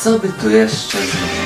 Co by tu jeszcze zmienić?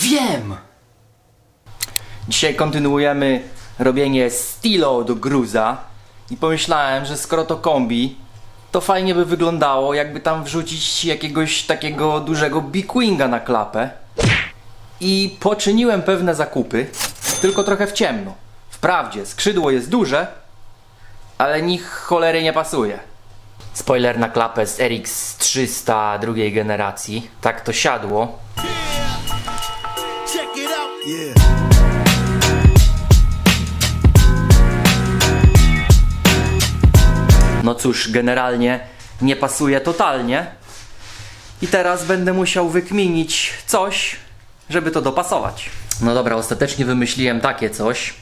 Wiem! Dzisiaj kontynuujemy robienie stilo do gruza i pomyślałem, że skoro to kombi, to fajnie by wyglądało, jakby tam wrzucić jakiegoś takiego dużego Big na klapę. I poczyniłem pewne zakupy, tylko trochę w ciemno. Wprawdzie, skrzydło jest duże, ale nich cholery nie pasuje. Spoiler na klapę z RX 300 drugiej generacji. Tak to siadło. No cóż, generalnie nie pasuje totalnie. I teraz będę musiał wykminić coś, żeby to dopasować. No dobra, ostatecznie wymyśliłem takie coś.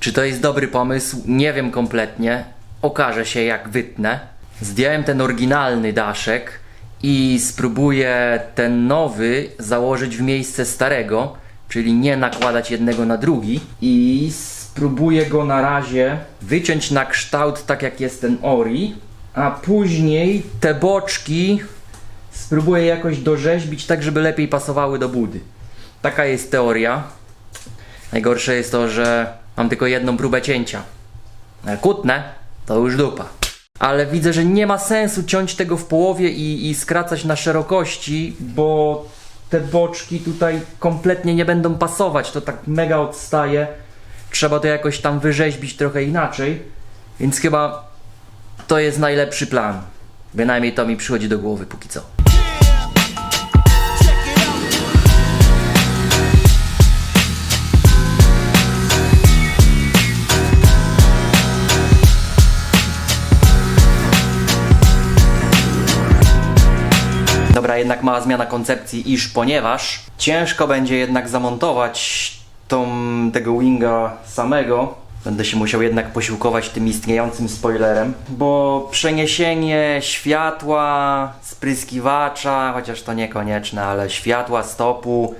Czy to jest dobry pomysł? Nie wiem kompletnie. Okaże się jak wytnę. Zdjąłem ten oryginalny daszek i spróbuję ten nowy założyć w miejsce starego, czyli nie nakładać jednego na drugi. I spróbuję go na razie wyciąć na kształt tak jak jest ten Ori, a później te boczki spróbuję jakoś dorzeźbić tak, żeby lepiej pasowały do budy. Taka jest teoria. Najgorsze jest to, że mam tylko jedną próbę cięcia. Jak Kutnę, to już dupa. Ale widzę, że nie ma sensu ciąć tego w połowie i, i skracać na szerokości, bo te boczki tutaj kompletnie nie będą pasować. To tak mega odstaje. Trzeba to jakoś tam wyrzeźbić trochę inaczej. Więc chyba to jest najlepszy plan. Bynajmniej to mi przychodzi do głowy póki co. Dobra, jednak mała zmiana koncepcji, iż ponieważ ciężko będzie jednak zamontować tą, tego winga samego, będę się musiał jednak posiłkować tym istniejącym spoilerem, bo przeniesienie światła, spryskiwacza, chociaż to niekonieczne, ale światła, stopu,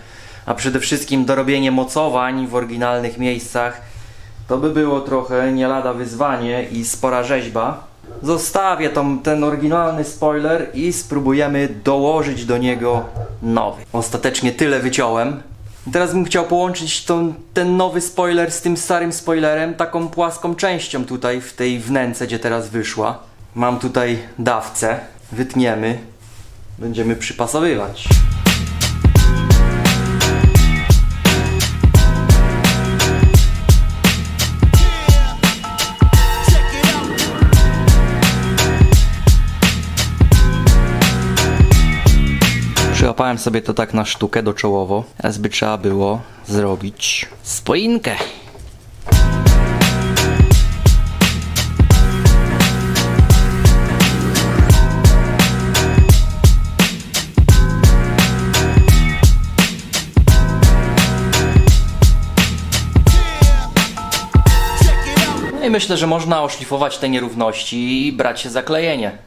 a przede wszystkim dorobienie mocowań w oryginalnych miejscach, to by było trochę nie lada wyzwanie i spora rzeźba. Zostawię tą, ten oryginalny spoiler i spróbujemy dołożyć do niego nowy. Ostatecznie tyle wyciąłem. Teraz bym chciał połączyć tą, ten nowy spoiler z tym starym spoilerem, taką płaską częścią tutaj w tej wnęce, gdzie teraz wyszła. Mam tutaj dawcę, wytniemy, będziemy przypasowywać. Przyłapałem sobie to tak na sztukę doczołowo, teraz by trzeba było zrobić spoinkę. No i myślę, że można oszlifować te nierówności i brać się za klejenie.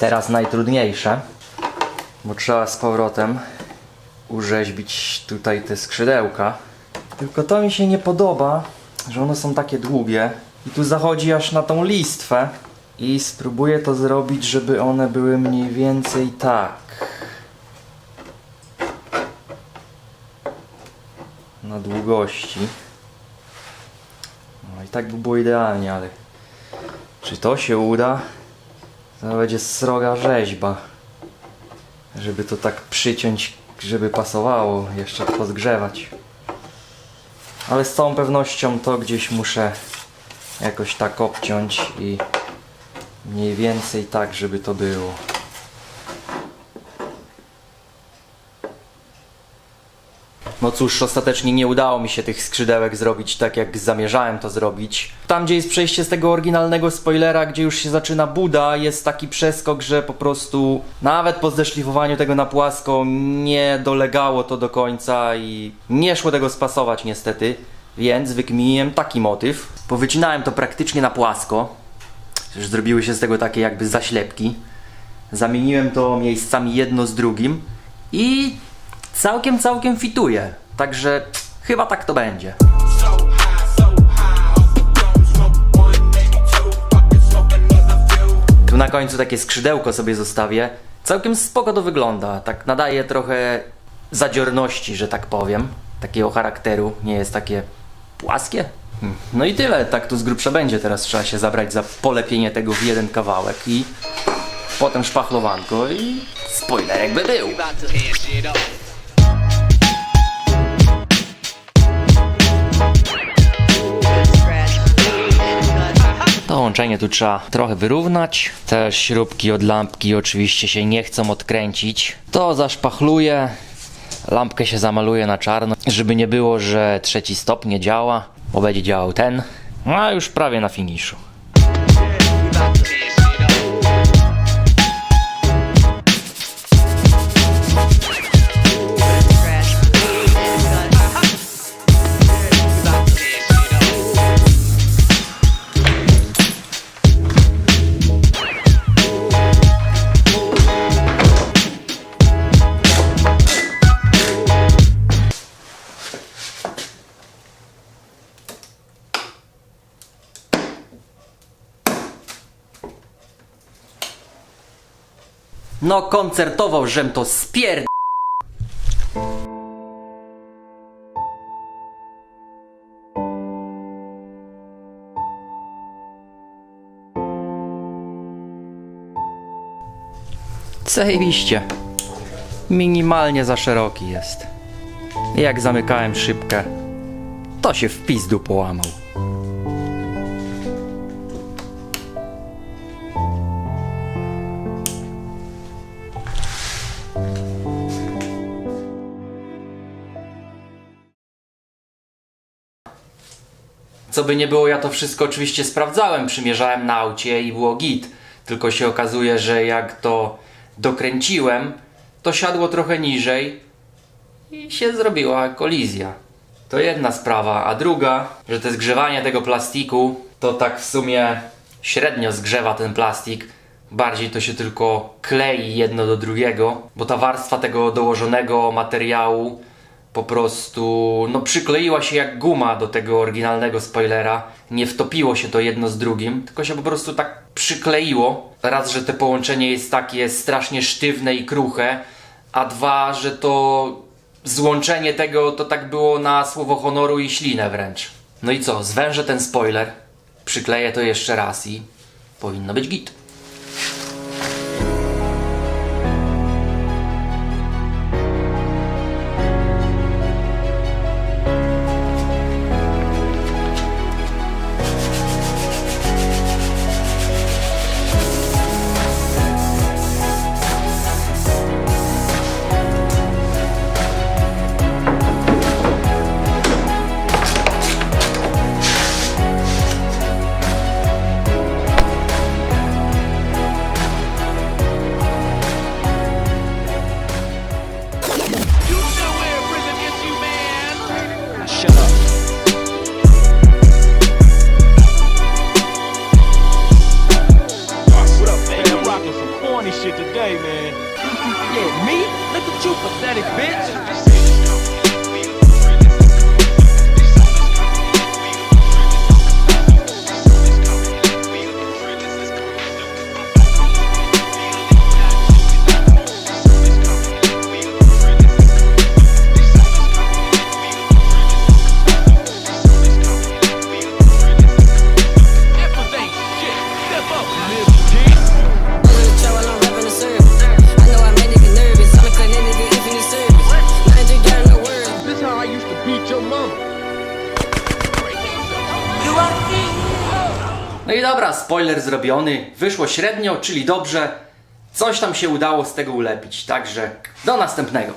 Teraz najtrudniejsze, bo trzeba z powrotem urzeźbić tutaj te skrzydełka. Tylko to mi się nie podoba, że one są takie długie i tu zachodzi aż na tą listwę i spróbuję to zrobić, żeby one były mniej więcej tak. Na długości. tak by było idealnie, ale czy to się uda? To będzie sroga rzeźba. Żeby to tak przyciąć, żeby pasowało, jeszcze to pozgrzewać. Ale z całą pewnością to gdzieś muszę jakoś tak obciąć i mniej więcej tak, żeby to było. No cóż, ostatecznie nie udało mi się tych skrzydełek zrobić tak, jak zamierzałem to zrobić. Tam, gdzie jest przejście z tego oryginalnego spoilera, gdzie już się zaczyna Buda, jest taki przeskok, że po prostu nawet po zeszlifowaniu tego na płasko nie dolegało to do końca i nie szło tego spasować niestety. Więc wykminiłem taki motyw. Powycinałem to praktycznie na płasko. Już zrobiły się z tego takie jakby zaślepki. Zamieniłem to miejscami jedno z drugim i całkiem, całkiem fituje. Także chyba tak to będzie. Tu na końcu takie skrzydełko sobie zostawię. Całkiem spoko to wygląda. Tak nadaje trochę zadziorności, że tak powiem. Takiego charakteru. Nie jest takie płaskie. Hmm. No i tyle. Tak tu z grubsza będzie. Teraz trzeba się zabrać za polepienie tego w jeden kawałek i potem szpachlowanko i spoilerek by był. To łączenie tu trzeba trochę wyrównać. Te śrubki od lampki oczywiście się nie chcą odkręcić. To zaszpachluję. Lampkę się zamaluje na czarno, żeby nie było, że trzeci stop nie działa, bo będzie działał ten. A już prawie na finiszu. No koncertował, żem to spierd... Zajebiście. Minimalnie za szeroki jest. Jak zamykałem szybkę, to się w pizdu połamał. Co by nie było, ja to wszystko oczywiście sprawdzałem, przymierzałem na aucie i było git. Tylko się okazuje, że jak to dokręciłem, to siadło trochę niżej i się zrobiła kolizja. To jedna sprawa, a druga, że to zgrzewanie tego plastiku to tak w sumie średnio zgrzewa ten plastik. Bardziej to się tylko klei jedno do drugiego, bo ta warstwa tego dołożonego materiału po prostu no przykleiła się jak guma do tego oryginalnego spoilera. Nie wtopiło się to jedno z drugim, tylko się po prostu tak przykleiło. Raz, że to połączenie jest takie strasznie sztywne i kruche, a dwa, że to złączenie tego to tak było na słowo honoru i ślinę wręcz. No i co, zwężę ten spoiler, przykleję to jeszcze raz i powinno być git. Spoiler zrobiony. Wyszło średnio, czyli dobrze. Coś tam się udało z tego ulepić. Także do następnego.